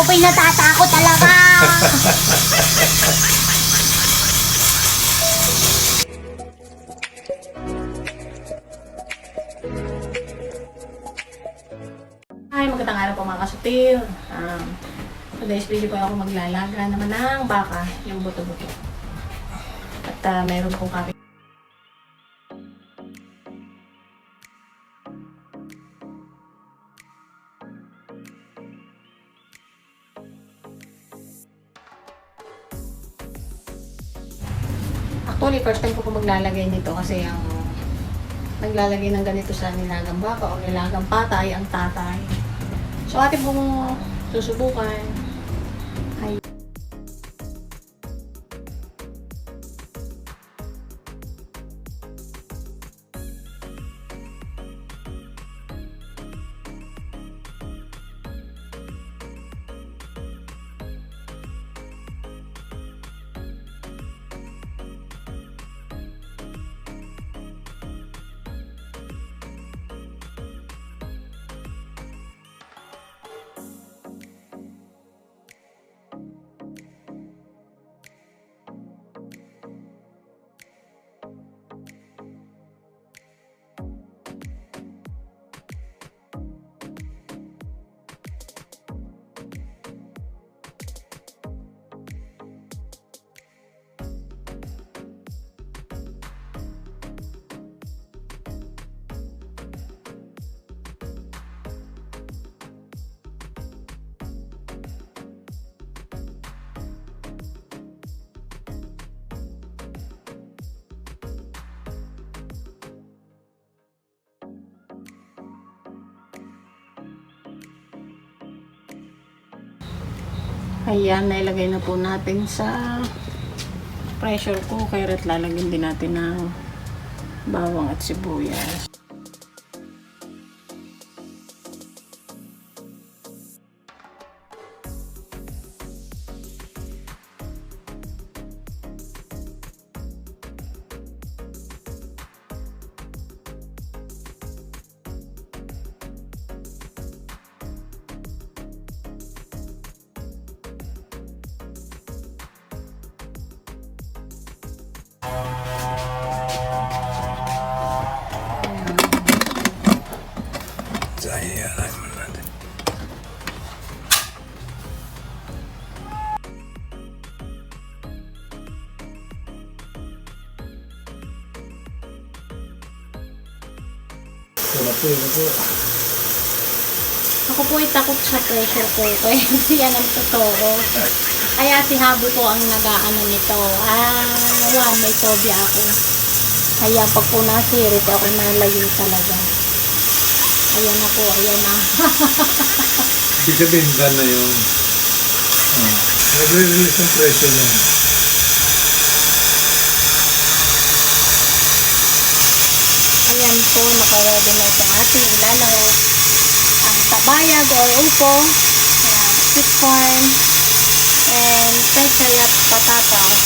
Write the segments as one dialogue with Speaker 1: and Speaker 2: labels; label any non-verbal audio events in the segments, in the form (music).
Speaker 1: Ako po'y natatakot talaga. (laughs)
Speaker 2: Hi, magandang araw po mga kasutil. Um, today's video po ako maglalaga naman ng baka, yung buto-buto. At uh, meron po kami Actually, first time ko po maglalagay nito kasi ang naglalagay ng ganito sa nilagang baka o nilagang patay ang tatay. So, atin pong susubukan. Ay. Ayan, nailagay na po natin sa pressure cooker at lalagyan din natin ng bawang at sibuyas. Takot sa pressure cooker. Kasi (laughs) yan ang totoo. Kaya si Habo ko ang nag-aano nito. Ah, one, may phobia ako. Kaya pag po nasirit ako nalayo talaga. Ayan na po, ayan na. (laughs)
Speaker 3: Ibig sabihin, done na yung... Oh. Nagre-release ng pressure yan.
Speaker 2: Ayan po, nakaredy na itong ating ilalaw. Ang tabayag or upo. Ayan, sweet corn. And pechalat patatas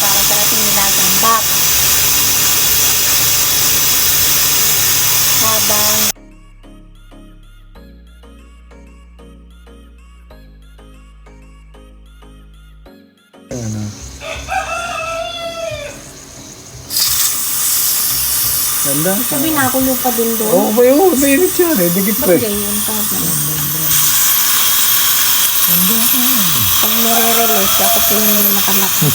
Speaker 2: para sa ating nilagang baka. Habang
Speaker 3: Ganda.
Speaker 2: sabi na ako lupa din doon.
Speaker 3: Oo, may oh, may init yan eh. Dikit pa eh.
Speaker 2: ganyan pa? Pag nire-release, dapat tingin mo nakalaki.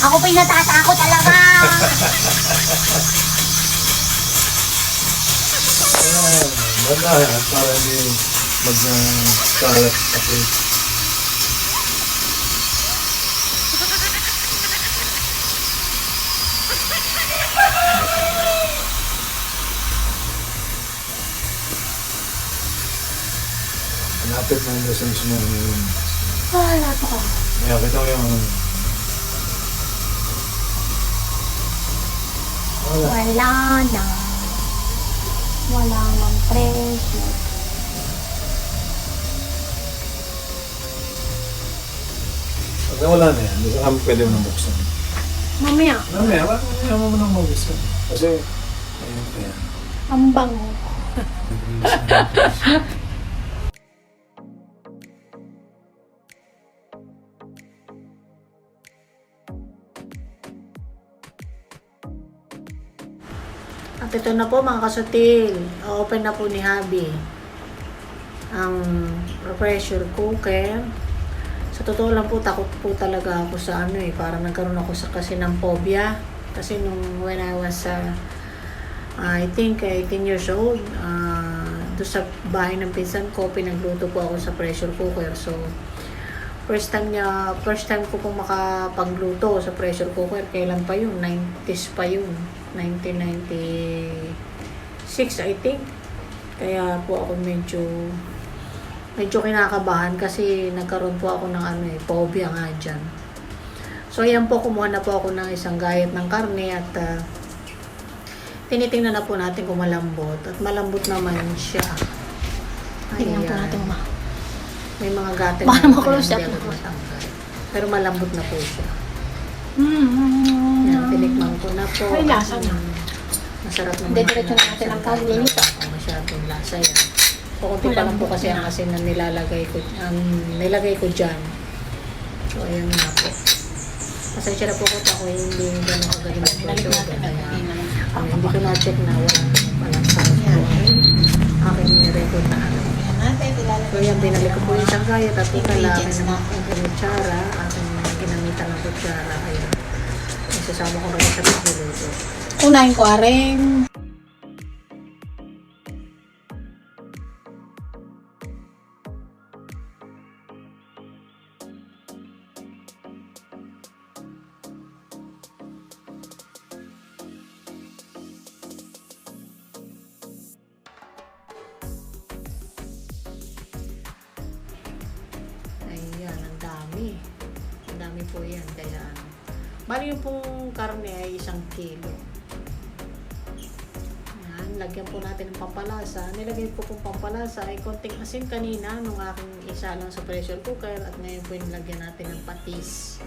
Speaker 1: Ako po'y natatakot talaga.
Speaker 3: Ayan, Ganda. Para hindi mag-kalat ako. Malapit na yung lessons mo ngayon.
Speaker 2: Ah, lato ko.
Speaker 3: Kaya kita ko yung... Wala.
Speaker 1: Wala na. Wala nang pressure.
Speaker 3: Pag nawala na yan, hindi ka kami pwede mo nabuksan.
Speaker 4: Mamaya,
Speaker 3: Mamaya, mamaya mo nang mawis ka. Kasi, ayun pa yan.
Speaker 4: ang bango. (laughs) At ito na po mga kasutil. Open na po ni Habi ang pressure cooker. Sa totoo lang po, takot po talaga ako sa ano eh. Parang nagkaroon ako sa kasi ng phobia. Kasi nung when I was uh, I think 18 years old, uh, doon sa bahay ng pinsan ko, pinagluto po ako sa pressure cooker. So, first time niya, first time ko pong makapagluto sa pressure cooker. Kailan pa yun? 90s pa yun. 1996, I think. Kaya po ako medyo medyo kinakabahan kasi nagkaroon po ako ng ano eh, phobia nga dyan. So, ayan po, kumuha na po ako ng isang gayat ng karne at ah, tinitingnan na po natin kung malambot. At malambot naman siya.
Speaker 2: Tingnan po natin ma.
Speaker 4: May mga gating
Speaker 2: Baka
Speaker 4: hindi agad matanggal. Pero malambot na po siya.
Speaker 2: Mm.
Speaker 4: Yan, tinikman ko na po.
Speaker 2: May lasa na.
Speaker 4: Mm, Masarap naman.
Speaker 2: Hindi, diretso na natin ang pagluluto.
Speaker 4: Ang masyadong lasa yan. Kukunti pa lang po kasi ang asin na nilalagay ko, ang nilagay ko dyan. So, ayan nga po. Pasensya na po ko ako hindi gano'n kagaling ng
Speaker 2: Binalik natin ang
Speaker 4: Kaya, um, hindi ko na-check na wala palang sa aking nirecord na ano. So yan, binalik ko po yung sanggay at ito
Speaker 2: Ingredients
Speaker 4: kailangan
Speaker 2: na.
Speaker 4: ng kutsara at yung ginamitan ng kutsara. Kaya isasama ko rin sa pagluluto.
Speaker 2: Unahin ko aring.
Speaker 4: Po yan. Kaya, bali yung pong karne ay isang kilo. Yan, lagyan po natin ng pampalasa. Nilagay po pong pampalasa ay konting asin kanina nung aking isa lang sa pressure cooker at ngayon po nilagyan natin ng patis.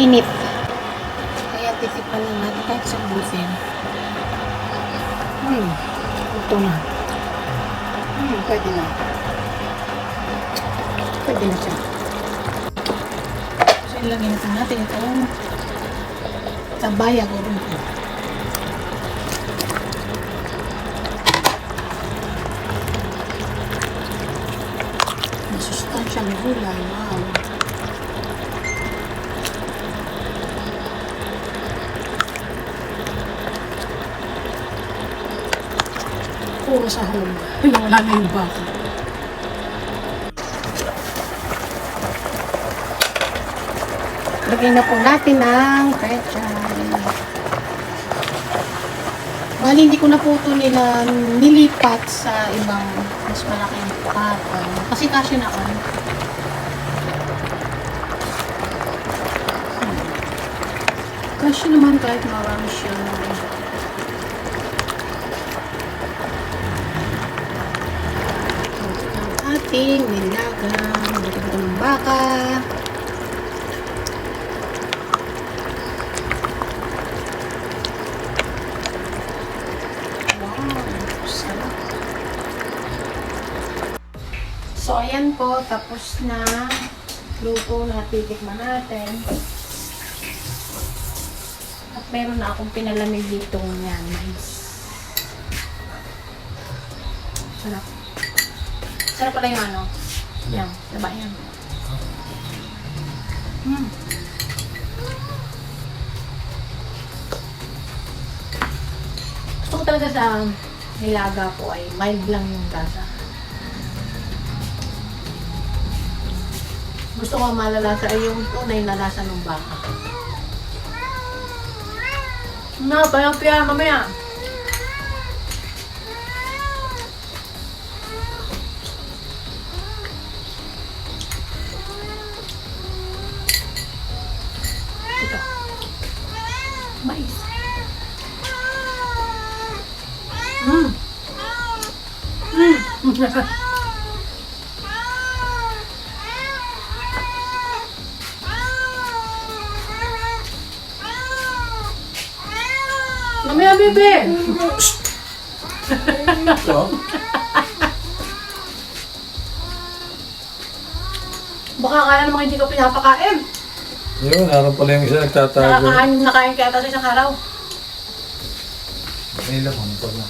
Speaker 2: Mainit. Kaya titipan lang natin kahit sa buffet. Hmm, ito na. Hmm, pwede na. Pwede na siya. So, ilagyan natin natin itong tabaya ko rin. Masustansya ng gulay. Wow. Puro sa home. Wala na yung baka. Lagyan na po natin ng pechay. Bali, hindi ko na po ito nila nilipat sa ibang mas malaking patay. Kasi kasya na ako. Kasya naman kahit marami siya. Ating nilagang dito ng baka. Wow. So, ayan po, tapos na luto na titikman natin. At meron na akong pinalamig dito yan, mais. Sarap. Sarap pala yung ano. Yan, diba yan? Hmm. Gusto ko talaga sa nilaga po ay mild lang yung lasa. Gusto ko malalasa ay yung tunay na lasa ng baka. Na, parang piya mamaya. Mamaya, bebe! Baka kaya namang hindi ko pinapakain.
Speaker 3: Yun, naroon pala yung isa nagtatago.
Speaker 2: Nakakain, nakain kaya tayo sa isang araw.
Speaker 3: May laman pala.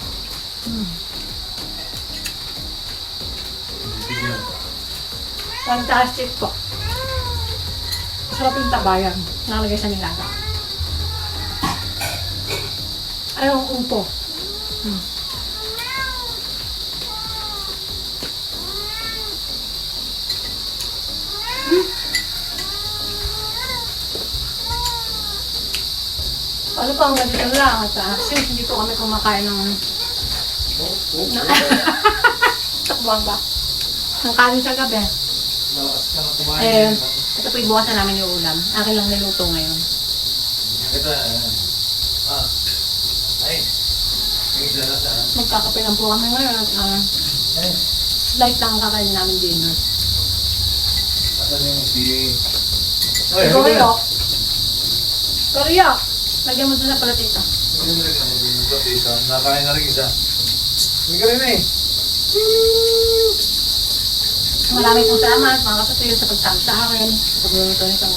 Speaker 2: Fantastic po. Sarap yung tabayan. Nakalagay sa nilaga. Ayong umpo. Hmm. Hmm. Ano pa ang ganito lang at uh, since hindi po kami kumakain ng (laughs) na, (laughs) takbuhan ba? Ng kanin sa gabi.
Speaker 3: Na.
Speaker 2: Eh, ito po ibukasan namin yung ulam. Akin lang niluto ngayon.
Speaker 3: Kita, ayan. Ah. Ay. Na.
Speaker 2: Magkakape lang po kami ngayon ah,
Speaker 3: Ay.
Speaker 2: light lang ang kakain namin dinner.
Speaker 3: Asan yung si...
Speaker 2: Ay, Korea. Korea! Lagyan mo doon
Speaker 3: ako dito. Dito. Nakain na rin isa. Hindi ka rin eh.
Speaker 2: Maraming pong salamat mga kapatid sa pagtawag sa akin. Sa pagluluto nito.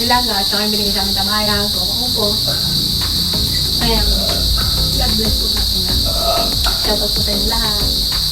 Speaker 2: Nilaga at saka yung binigay sa amin tamayan. So, upo. Ayan. God bless po natin na. Shout out po sa inyo lahat.